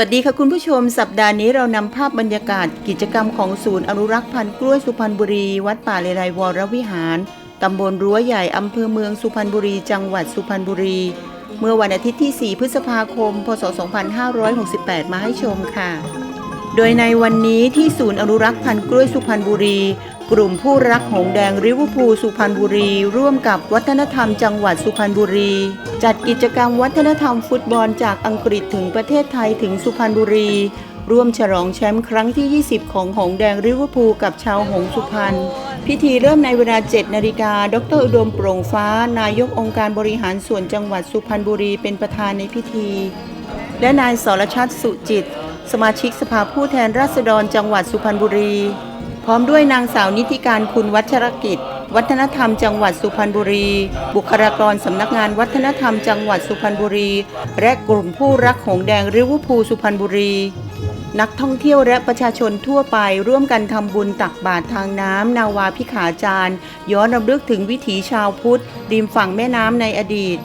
วัสดีค่ะคุณผู้ชม สัปดาห์นี้เรานำภาพบรรยากาศ กิจกรรมของศูนย์อนุรักษ์พันธุ์กล้วยสุพรรณบุรี วัดป่าเลไลวรวิหารตำบลรั้วใหญ่อำเภอเมืองสุพรรณบุรี จังหวัดสุพรรณบุรี เมื่อวันอาทิตย์ที่ 4 พฤษภาคม พศ 2568 มาให้ชมค่ะ โดยในวันนี้ที่ศูนย์อนุรักษ์พันธุ์กล้วยสุพรรณบุรี กลุ่มผู้รักหงแดงริวพูสุพรรณบุรี ร่วมกับวัฒนธรรมจังหวัดสุพรรณบุรี จัดกิจกรรมวัฒนธรรมฟุตบอลจากอังกฤษถึงประเทศไทยถึงสุพรรณบุรี ร่วมฉลองแชมป์ครั้งที่ 20 ของหงแดงริวพูกับชาวหงส์สุพรรณพิธีเริ่มในเวลา 7 นาฬิกา ดรอุดมโปร่งฟ้า นายกองค์การบริหารส่วนจังหวัดสุพรรณบุรีเป็นประธานในพิธี และนายสรชัดสุจิต สมาชิกสภาผู้แทนราษฎรจังหวัดสุพรรณบุรี พร้อมด้วยนางสาวนิติการคุณวัชรกิจ วัฒนธรรมจังหวัดสุพรรณบุรี บุคลากรสำนักงานวัฒนธรรมจังหวัดสุพรรณบุรี และกลุ่มผู้รักหงแดงริวอร์พูสุพรรณบุรี นักท่องเที่ยวและประชาชนทั่วไปร่วมกันทำบุญตักบาตรทางน้ำนาวาพิขาจารย์ย้อนรำลึกถึงวิถีชาวพุทธริมฝั่งแม่น้ำในอดีต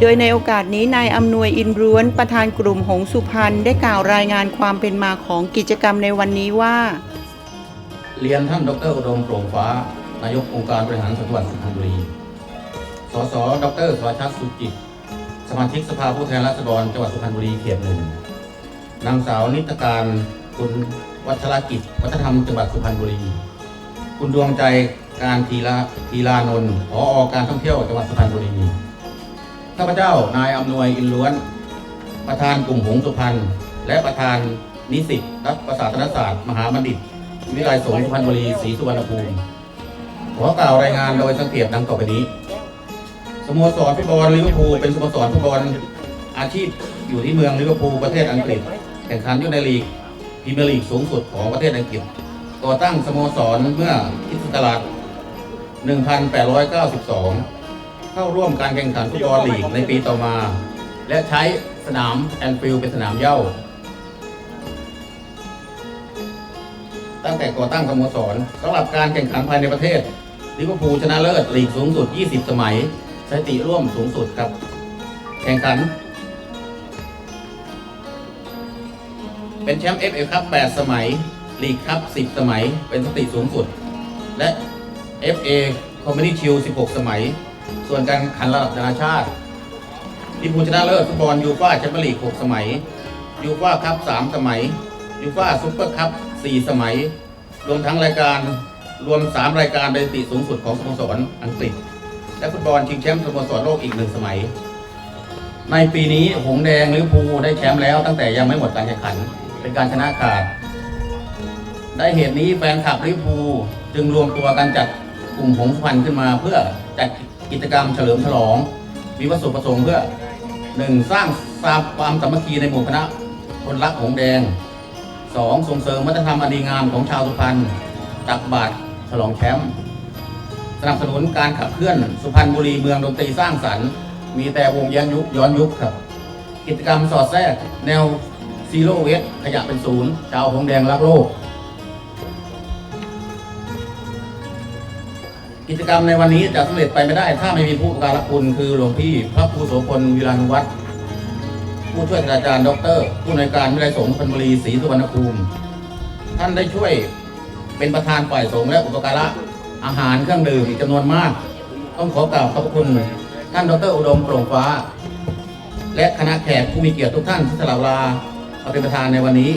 โดยในโอกาสนี้นายอำนวยอินร้วนประธานกลุ่มหงสุพรรณได้กล่าวรายงานความเป็นมาของกิจกรรมในวันนี้ว่า เรียนท่านดรอุดมโปร่งฟ้า นายกองค์การบริหารส่วนจังหวัดสุพรรณบุรี สส ดรสวชัดสุจิต สมาชิกสภาผู้แทนราษฎรจังหวัดสุพรรณบุรีเขตหนึ่ง นางสาวนิตการคุณวัชรกิจ วัฒธรรมจังหวัดสุพรรณบุรี คุณดวงใจการทีละทีลานนท์ผอการท่องเที่ยวจังหวัดสุพรรณบุรี ข้าพเจ้านายอำนวยอินล้วน ประธานกลุ่มหงส์สุพรรณและประธานนิสิตรัฐประศาสนศาสตร์ มหาบัณฑิต วิทยาลัยสงฆ์สุพรรณบุรีศรีสุวรรณภูมิขอกล่าวรายงานโดยสังเกตดังต่อไปนี้ สโมสรฟุตบอลลิเวอร์พูลเป็นสโมสรฟุตบอลอาชีพอยู่ที่เมืองลิเวอร์พูลประเทศอังกฤษ แข่งขันอยู่ในลีกพรีเมียร์ลีกสูงสุดของประเทศอังกฤษก่อตั้งสโมสรเมื่อคิสตศักราช1892 เข้าร่วมการแข่งขันฟุตบอลลีกในปีต่อมา และใช้สนามแอนฟิลด์เป็นสนามเย้า ตั้งแต่ก่อตั้งสโมสรสำหรับการแข่งขันภายในประเทศลิเวอร์พูลชนะเลิศลีกสูงสุด 20 สมัยสถิติร่วมสูงสุดครับ แข่งขัน เป็นแชมป์ FA ครับ 8 สมัยลีกครับ 10 สมัยเป็นสถิติสูงสุด และ FA Community Shield 16 สมัย ส่วนการแข่งขันระดับนานาชาติลิเวอร์พูลชนะเลิศฟุตบอลยูฟ่าแชมเปี้ยนลีก 6 สมัยยูฟ่าคัพ3สมัยยูฟ่าซุปเปอร์คัพ 4สมัย รวมทั้งรายการรวม 3 รายการเป็นสถิติสูงสุดของสโมสรอังกฤษ และฟุตบอลชิงแชมป์สโมสรโลกอีกหนึ่งสมัย ในปีนี้หงแดงลิเวอร์พูลได้แชมป์แล้วตั้งแต่ยังไม่หมดการแข่งขัน เป็นการชนะขาด ได้เหตุนี้แฟนคลับลิเวอร์พูลจึงรวมตัวกันจัดกลุ่มหงส์สุพรรณขึ้นมา เพื่อจัดกิจกรรมเฉลิมฉลอง มีวัตถุประสงค์เพื่อหนึ่งสร้างความสามัคคีในหมู่คณะคนรักหงแดง สองส่งเสริมวัฒนธรรมอันดีงามของชาวสุพรรณตักบาตรฉลองแชมป์สนับสนุนการขับเคลื่อนสุพรรณบุรีเมืองดนตรีสร้างสรรค์ มีแต่วงย้อนยุคย้อนยุคครับ กิจกรรมสอดแทรก แนวซีโร่เวสขยะเป็นศูนย์ชาวหงแดงรักโลก กิจกรรมในวันนี้จะสำเร็จไปไม่ได้ ถ้าไม่มีผู้การะคุณคือหลวงพี่พระครูโสพลวิรานุวัฒน์ ผู้ช่วยศาสตราจารย์ดอกเตอรผู้ในวยการวิทยาลัยสงฆ์พันบุรีศรีสุวรรณภูมิ ท่านได้ช่วยเป็นประธานฝ่ายสงฆ์และอุปการะอาหารเครื่องดื่มอีกจำนวนมาก ต้องขอกราบขอบพระคุณท่านดรอุดมโปร่งฟ้า และคณะแขกผู้มีเกียรติทุกท่านที่สละเวลามาเป็นประธานในวันนี้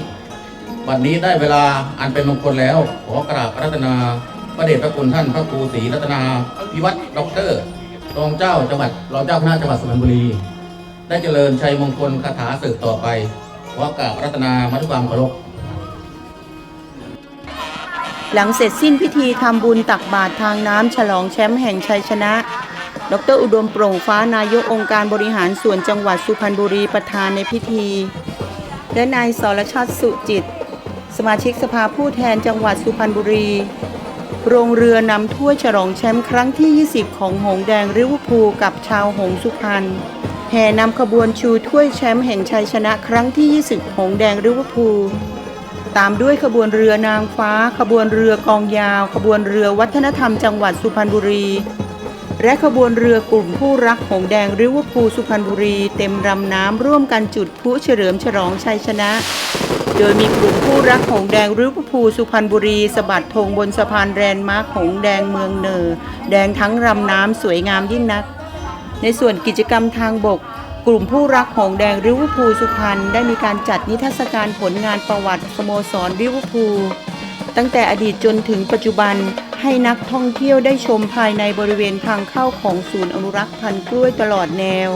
วันนี้ได้เวลาอันเป็นมงคลแล้ว ขอกราบรัตนาพระเดชพระคุณท่านพระครูศรีรัตนาพิวัตรด็อกเตอร์รองเจ้าจังหวัดรองเจ้าคณะจังหวัดสุพรรณบุรี ได้เจริญชัยมงคลคาถาสืบต่อไปขอกราบรัตนามาด้วยความเคารพหลังเสร็จสิ้นพิธีทำบุญตักบาตรทางน้ำฉลองแชมป์แห่งชัยชนะ ดรอุดมโปร่งฟ้านายกองค์การบริหารส่วนจังหวัดสุพรรณบุรีประธานในพิธี และนายสรชัดสุจิต สมาชิกสภาผู้แทนจังหวัดสุพรรณบุรี โรงเรือนำถ้วยฉลองแชมป์ครั้งที่ 20 ของหงแดงริวพูกับชาวหงสุพรรณ แห่นำขบวนชูถ้วยแชมป์แห่งชัยชนะครั้งที่ 20 หงแดงริเวอร์พูลตามด้วยขบวนเรือนางฟ้า ขบวนเรือกองยาว ขบวนเรือวัฒนธรรมจังหวัดสุพรรณบุรี และขบวนเรือกลุ่มผู้รักหงแดงริเวอร์พูลสุพรรณบุรี เต็มรำน้ำร่วมกันจุดพลุเฉลิมฉลองชัยชนะ โดยมีกลุ่มผู้รักหงแดงริเวอร์พูลสุพรรณบุรีสะบัดธงบนสะพานแรนด์มาร์คหงแดงเมืองเนอแดงทั้งรำน้ำสวยงามยิ่งนัก ในส่วนกิจกรรมทางบก กลุ่มผู้รักหงแดงริวพูสุพรรณได้มีการจัดนิทรรศการผลงานประวัติสโมสรริวพูตั้งแต่อดีตจนถึงปัจจุบันให้นักท่องเที่ยวได้ชมภายในบริเวณทางเข้าของศูนย์อนุรักษ์พันธุ์กล้วยตลอดแนว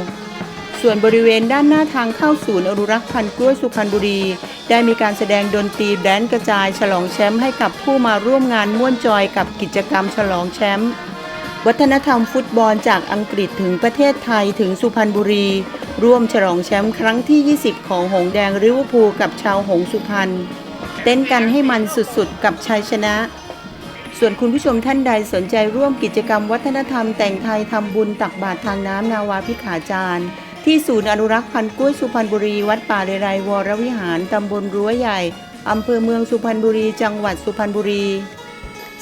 ส่วนบริเวณด้านหน้าทางเข้าศูนย์อนุรักษ์พันธุ์กล้วยสุพรรณบุรี ได้มีการแสดงดนตรีแดนซ์กระจายฉลองแชมป์ให้กับผู้มาร่วมงานม่วนจอยกับกิจกรรมฉลองแชมป์ วัฒนธรรมฟุตบอลจากอังกฤษถึงประเทศไทยถึงสุพรรณบุรี ร่วมฉลองแชมป์ครั้งที่ 20 ของหงแดงริวพูกับชาวหงสุพรรณเต้นกันให้มันสุดๆ กับชัยชนะ ส่วนคุณผู้ชมท่านใดสนใจร่วมกิจกรรมวัฒนธรรมแต่งไทยทำบุญตักบาตรทางน้ำนาวาพิขาจารย์ที่ศูนย์อนุรักษ์พันธุ์กล้วยสุพรรณบุรีวัดป่าเรไรวรวิหารตำบลรั้วใหญ่อำเภอเมืองสุพรรณบุรี จังหวัดสุพรรณบุรี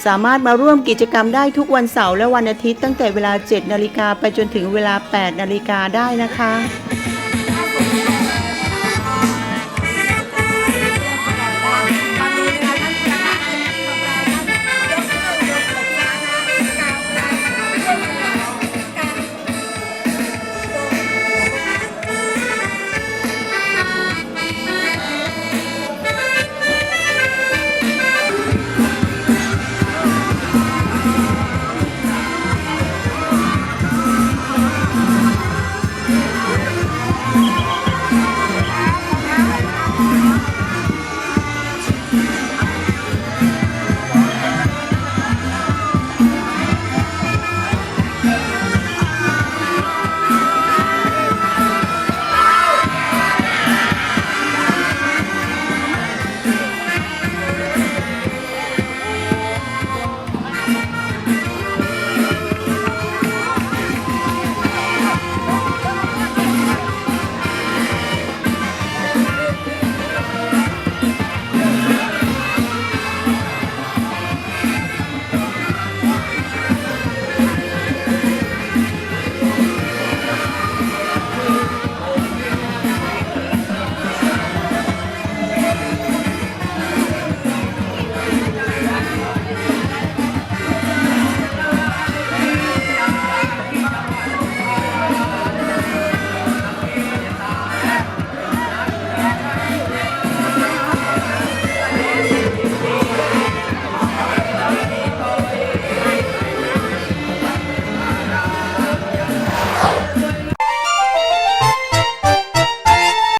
สามารถมาร่วมกิจกรรมได้ทุกวันเสาร์และวันอาทิตย์ตั้งแต่เวลา 7 นาฬิกาไปจนถึงเวลา 8 นาฬิกาได้นะคะ